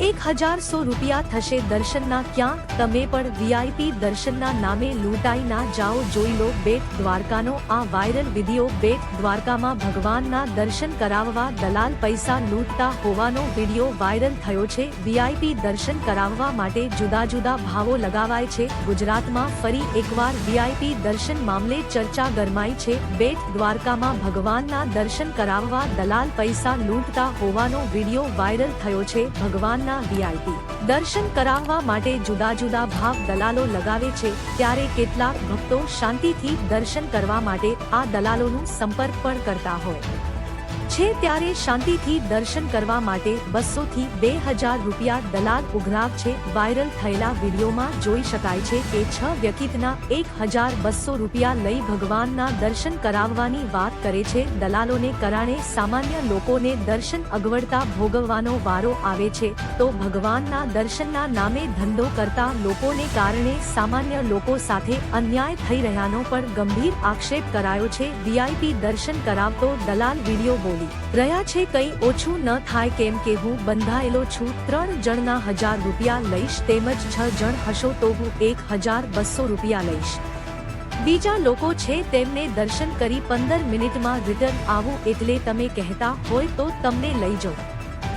હજારસો રૂપિયા થશે દર્શનના ક્યાંક? તમે પણ વીઆઈપી દર્શનના નામે લૂંટાઈ ના જાઓ, જોઈ લો, બેટ દ્વારકાનો આ વાયરલ વીડિયો. બેટ દ્વારકામાં ભગવાનના દર્શન કરાવવા દલાલ પૈસા લૂંટતા હોવાનો વીડિયો વાયરલ થયો છે. વીઆઈપી દર્શન કરાવવા માટે જુદા જુદા ભાવો લગાવાય છે. ગુજરાતમાં ફરી એકવાર વીઆઈપી દર્શન મામલે ચર્ચા ગરમાઈ છે. બેટ દ્વારકામાં ભગવાનના દર્શન કરાવવા દલાલ પૈસા લૂંટતા હોવાનો વીડિયો વાયરલ થયો છે. ભગવાનના વીઆઈપી. દર્શન કરાવવા માટે જુદા જુદા ભાવ દલાલો લગાવે છે ત્યારે કેટલાક ભક્તો શાંતિથી દર્શન કરવા માટે આ દલાલોનું સંપર્ક પણ કરતા હોય. છે ત્યારે શાંતિથી દર્શન કરવા માટે બસો થી બે હજાર રૂપિયા દલાલ ઉઘરાવ છે. વાયરલ થયેલા વિડીયોમાં જોઈ શકાય છે કે છ વ્યક્તિના એક હજાર બસો રૂપિયા લઈ ભગવાનના દર્શન કરાવવાની વાત કરે છે. દલાલોને કારણે સામાન્ય લોકોને દર્શન અગવડતા ભોગવવાનો વારો આવે છે. તો ભગવાનના દર્શનના નામે ધંધો કરતા લોકોને કારણે સામાન્ય લોકો સાથે અન્યાય થઈ રહ્યાનો પણ ગંભીર આક્ષેપ કરાયો છે. વીઆઈપી દર્શન કરાવતો દલાલ વીડિયો બોલી, રહ્યા છે કંઈ ઓછું ન થાય કેમ કે હું બંધાયેલો છું, ત્રણ જણના હજાર રૂપિયા લઈશ, તેમજ છ જણ હશો તો હું એક હજાર બસો રૂપિયા લઈશ. બીજા લોકો છે તેમને દર્શન કરી પંદર મિનિટમાં રિટર્ન આવું એટલે તમે કહેતા હોય તો તમને લઈ જાઓ